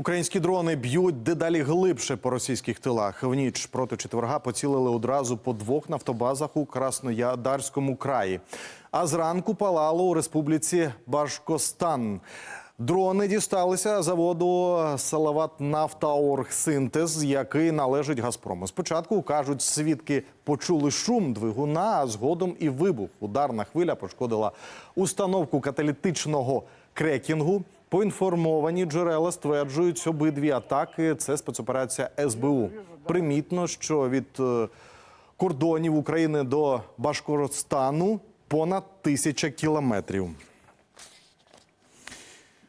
Українські дрони б'ють дедалі глибше по російських тилах. В ніч проти четверга поцілили одразу по двох нафтобазах у Красноярському краї. А зранку палало у республіці Башкостан. Дрони дісталися заводу Салават Нафтаоргсинтез, який належить Газпрому. Спочатку кажуть, свідки почули шум двигуна, а згодом і вибух. Ударна хвиля пошкодила установку каталітичного крекінгу. Поінформовані джерела стверджують, обидві атаки це спецоперація СБУ. Примітно, що від е, кордонів України до Башкоростану понад тисяча кілометрів.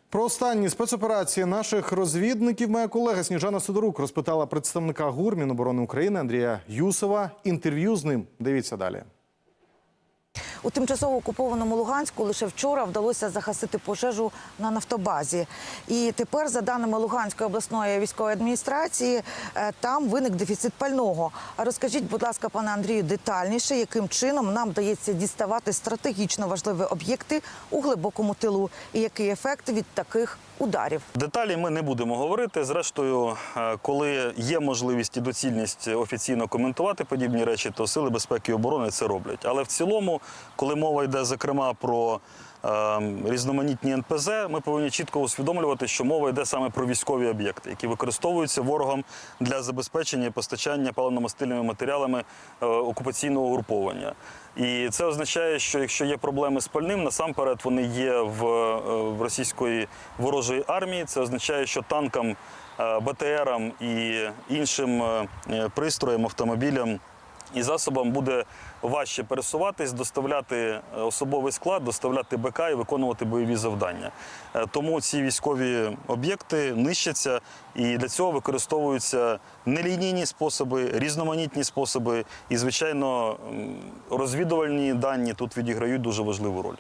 Про останні спецоперації наших розвідників моя колега Сніжана Сидорук розпитала представника ГУР Міноборони України Андрія Юсова. Інтерв'ю з ним дивіться далі. У тимчасово окупованому Луганську лише вчора вдалося загасити пожежу на нафтобазі. І тепер, за даними Луганської обласної військової адміністрації, е, там виник дефіцит пального. Розкажіть, будь ласка, пане Андрію, детальніше, яким чином нам вдається діставати стратегічно важливі об'єкти у глибокому тилу, і який ефект від таких ударів? Деталі ми не будемо говорити. Зрештою, е, коли є можливість і доцільність офіційно коментувати подібні речі, то сили безпеки і оборони це роблять. Але в цілому, коли мова йде зокрема про е, різноманітні НПЗ, ми повинні чітко усвідомлювати, що мова йде саме про військові об'єкти, які використовуються ворогом для забезпечення і постачання паливно-мастильними матеріалами е, окупаційного угруповання. І це означає, що якщо є проблеми з пальним, насамперед вони є в, е, в російської ворожої армії. Це означає, що танкам, е, БТРам і іншим е, пристроям, автомобілям і засобам буде важче пересуватись, доставляти е, особовий склад, доставляти БК і виконувати бойові завдання. Е, Тому ці військові об'єкти нищаться, і для цього використовуються нелінійні способи, різноманітні способи, і, звичайно, розвідувальні дані тут відіграють дуже важливу роль.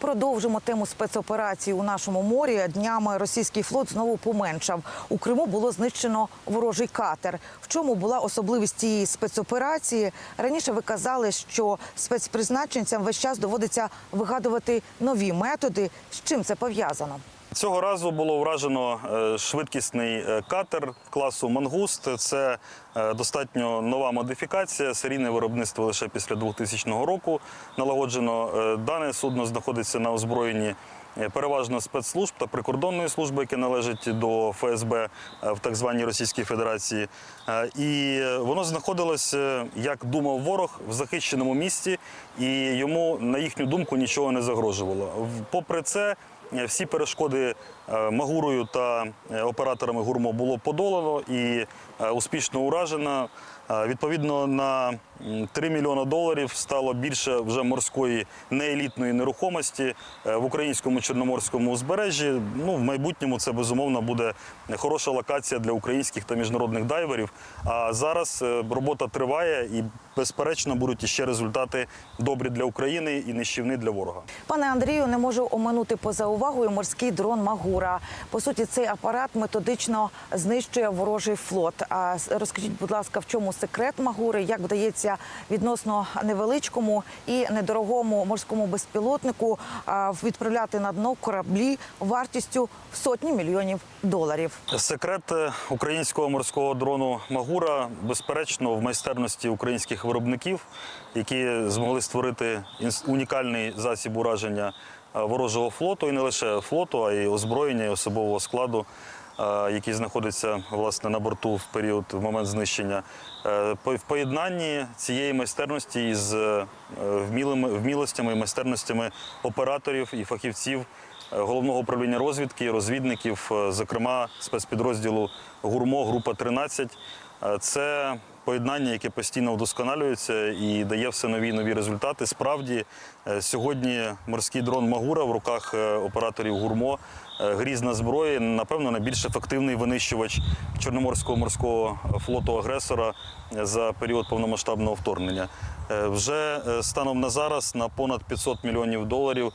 Продовжимо тему спецоперації у нашому морі. Днями російський флот знову поменшав. У Криму було знищено ворожий катер. В чому була особливість цієї спецоперації? Раніше ви казали, що спецпризначенцям весь час доводиться вигадувати нові методи. З чим це пов'язано? Цього разу було вражено е, швидкісний е, катер класу Мангуст. Це е, достатньо нова модифікація. Серійне виробництво лише після 2000 року налагоджено. Дане судно знаходиться на озброєнні. Переважно спецслужб та прикордонної служби, які належать до ФСБ в так званій Російській Федерації, і воно знаходилось, е, як думав ворог, в захищеному місці, і йому, на їхню думку, нічого не загрожувало. Попри це, всі перешкоди е, Магурою та е, операторами гурмо було подолано і е, успішно уражено. Відповідно, на м, 3 мільйони доларів стало більше вже морської неелітної нерухомості е, в українському чорноморському узбережжі. Ну, в майбутньому це безумовно буде хороша локація для українських та міжнародних дайверів. А зараз е, робота триває і, безперечно, будуть іще результати добрі для України і нищівні для ворога. Пане Андрію, не можу оминути поза увагою морський дрон Магура. По суті, цей апарат методично знищує ворожий флот. А розкажіть, будь ласка, в чому секрет Магури? Як вдається відносно невеличкому і недорогому морському безпілотнику відправляти на дно кораблі вартістю в сотні мільйонів доларів? Секрет е, українського морського дрону Магура, безперечно, в майстерності українських виробників, які змогли створити унікальний засіб ураження е, ворожого флоту, і не лише флоту, а й озброєння і особового складу, який знаходиться власне на борту в період в момент знищення. Е, В поєднанні цієї майстерності із е, вмілими вмілостями і майстерностями операторів і фахівців е, головного управління розвідки, розвідників, е, зокрема спецпідрозділу ГУРМО, група 13. Е, Це поєднання, яке постійно вдосконалюється і дає все нові нові результати. Справді, е, сьогодні морський дрон Магура в руках е, операторів ГУРМО е, грізна зброя, напевно, найбільш ефективний винищувач Чорноморського морського флоту агресора за період повномасштабного вторгнення. Вже станом на зараз на понад 500 мільйонів доларів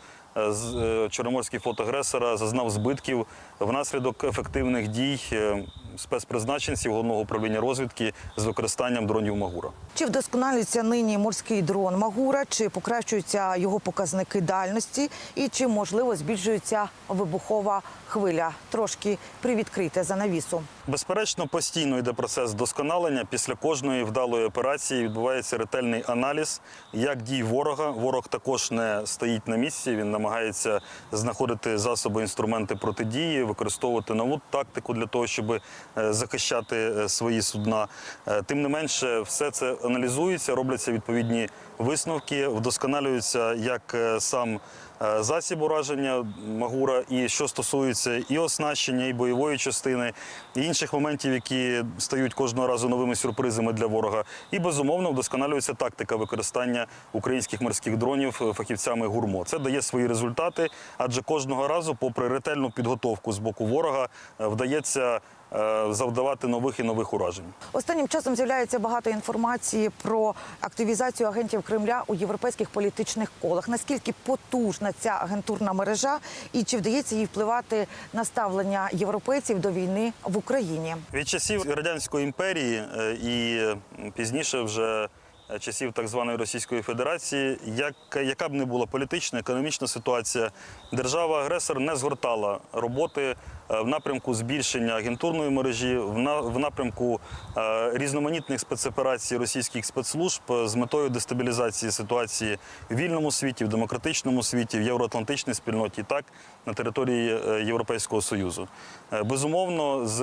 Чорноморський флот агресора зазнав збитків внаслідок ефективних дій е, спецпризначенців головного управління розвідки з використанням дронів Магура. Чи вдосконалюється нині морський дрон Магура, чи покращуються його показники дальності, і чи можливо збільшується вибухова хвиля? Трошки привідкрите занавісу. Безперечно, постійно йде процес вдосконалення. Після кожної вдалої операції відбувається ретельний аналіз, як дій ворога. Ворог також не стоїть на місці. Він намагається знаходити засоби, інструменти протидії, використовувати нову тактику для того, щоб е, захищати е, свої судна. Е, Тим не менше, все це аналізується, робляться відповідні висновки, вдосконалюється як сам засіб ураження Магура, і що стосується і оснащення, і бойової частини, і інших моментів, які стають кожного разу новими сюрпризами для ворога. І безумовно вдосконалюється тактика використання українських морських дронів е, фахівцями гурмо. Це дає свої результати, адже кожного разу, попри ретельну підготовку з боку ворога, е, вдається е, завдавати нових і нових уражень. Останнім часом з'являється багато інформації про активізацію агентів Кремля у європейських політичних колах. Наскільки потужна ця агентурна мережа, і чи вдається їй впливати на ставлення європейців до війни в Україні? Від часів радянської імперії е, і е, пізніше вже е, часів так званої Російської Федерації, як, яка б не була політична, економічна ситуація, держава-агресор не згортала роботи е, в напрямку збільшення агентурної мережі, в, на, напрямку е, різноманітних спецоперацій російських спецслужб е, з метою дестабілізації ситуації в вільному світі, в демократичному світі, в євроатлантичній спільноті, так на території е, Європейського Союзу. Е, Безумовно, з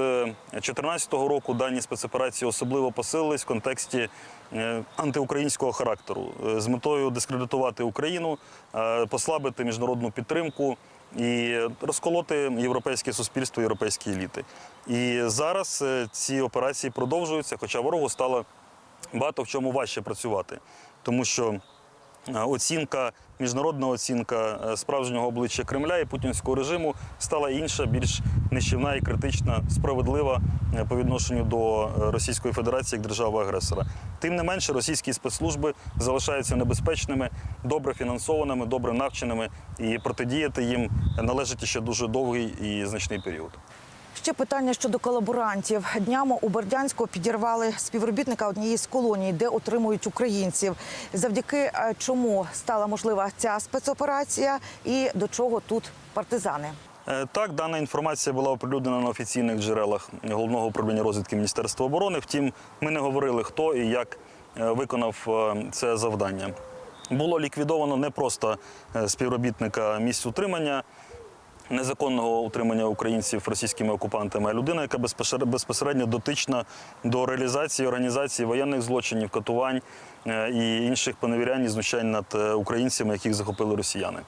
2014 року дані спецоперації особливо посилились в контексті е, антиукраїнського характеру е, з метою дискредитувати Україну, е, послабити міжнародну підтримку і розколоти європейське суспільство, європейські еліти. І зараз е, ці операції продовжуються, хоча ворогу стало багато в чому важче працювати, тому що Оцінка, міжнародна оцінка е, справжнього обличчя Кремля і путінського режиму стала інша, більш нищівна і критична, справедлива е, по відношенню до е, Російської Федерації як держави-агресора. Тим не менше, російські спецслужби залишаються небезпечними, добре фінансованими, добре навченими, і протидіяти їм належить ще дуже довгий і значний період. Ще питання щодо колаборантів. Днями у Бердянську підірвали співробітника однієї з колоній, де отримують українців. Завдяки е, чому стала можлива ця спецоперація і до чого тут партизани? Е, Так, дана інформація була оприлюднена на офіційних джерелах головного управління розвідки Міністерства оборони. Втім, ми не говорили, хто і як е, виконав це завдання. Було ліквідовано не просто співробітника місць утримання. Незаконного утримання українців російськими окупантами, а людина, яка безпосередньо дотична до реалізації організації воєнних злочинів, катувань е, і інших поневірянь і знущань над е, українцями, яких захопили росіяни.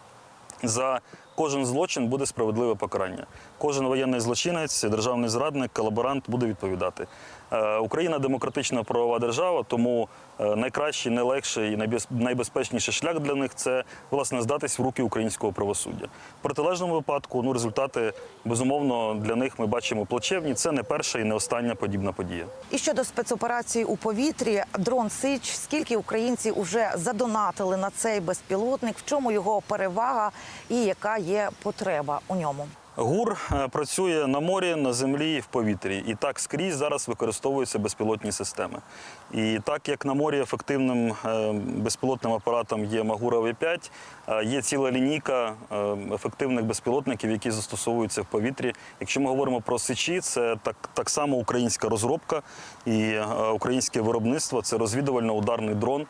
За кожен злочин буде справедливе покарання. Кожен воєнний злочинець, державний зрадник, колаборант буде відповідати. Е, Україна демократична правова держава, тому е, найкращий, найлегший і найбез- найбезпечніший шлях для них це власне здатись в руки українського правосуддя. В протилежному випадку ну, результати безумовно для них ми бачимо плачевні. Це не перша і не остання подібна подія. І щодо спецоперації у повітрі, дрон Сич. Скільки українців уже задонатили на цей безпілотник? В чому його перевага і яка є потреба у ньому? ГУР е, працює на морі, на землі в повітрі. І так скрізь зараз використовуються безпілотні системи. І так як на морі ефективним е, безпілотним апаратом є Магура В5, е, є ціла лінійка ефективних безпілотників, які застосовуються в повітрі. Якщо ми говоримо про сичі, це так, так само українська розробка і українське виробництво. Це розвідувально-ударний дрон,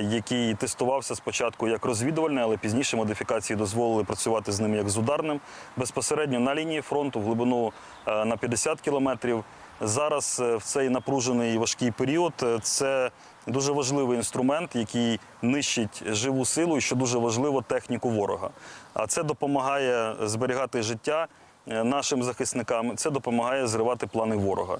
який тестувався спочатку як розвідувальний, але пізніше модифікації дозволили працювати з ним як з ударним безпосередньо на лінії фронту в глибину е, на 50 кілометрів. Зараз е, в цей напружений і важкий період е, це дуже важливий інструмент, який нищить живу силу і що дуже важливо техніку ворога. А це допомагає зберігати життя нашим захисникам. Це допомагає зривати плани ворога.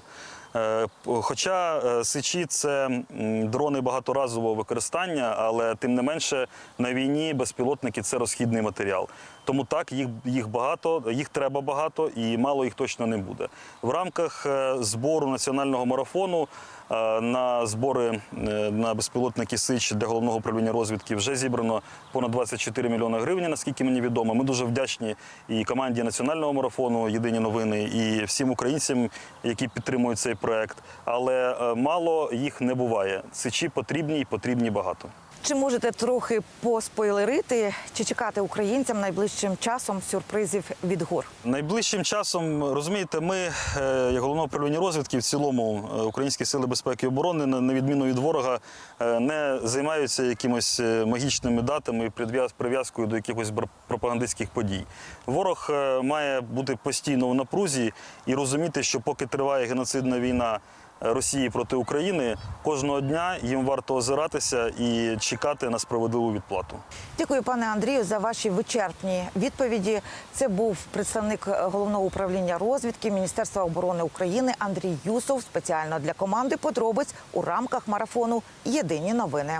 Е, Хоча е, сичі це дрони багаторазового використання, але тим не менше на війні безпілотники це розхідний матеріал. Тому так, їх, їх багато, їх треба багато і мало їх точно не буде. В рамках е, збору національного марафону е, на збори е, на безпілотники Сич для головного управління розвідки вже зібрано понад 24 мільйони гривень, наскільки мені відомо. Ми дуже вдячні і команді національного марафону Єдині новини, і всім українцям, які підтримують цей проект. Але е, мало їх не буває. Сичі потрібні і потрібні багато. Чи можете трохи поспойлерити, чи чекати українцям найближчим часом сюрпризів від гор? Найближчим часом розумієте, ми, е, як головне управління розвідки, в цілому е, українські сили безпеки і оборони, на відміну від ворога, е, не займаються якимось магічними датами і прив'язкою до якихось пропагандистських подій. Ворог має бути постійно в напрузі і розуміти, що поки триває геноцидна війна. Росії проти України кожного дня їм варто озиратися і чекати на справедливу відплату. Дякую, пане Андрію, за ваші вичерпні відповіді. Це був представник головного управління розвідки Міністерства оборони України Андрій Юсов спеціально для команди подробиць у рамках марафону Єдині новини.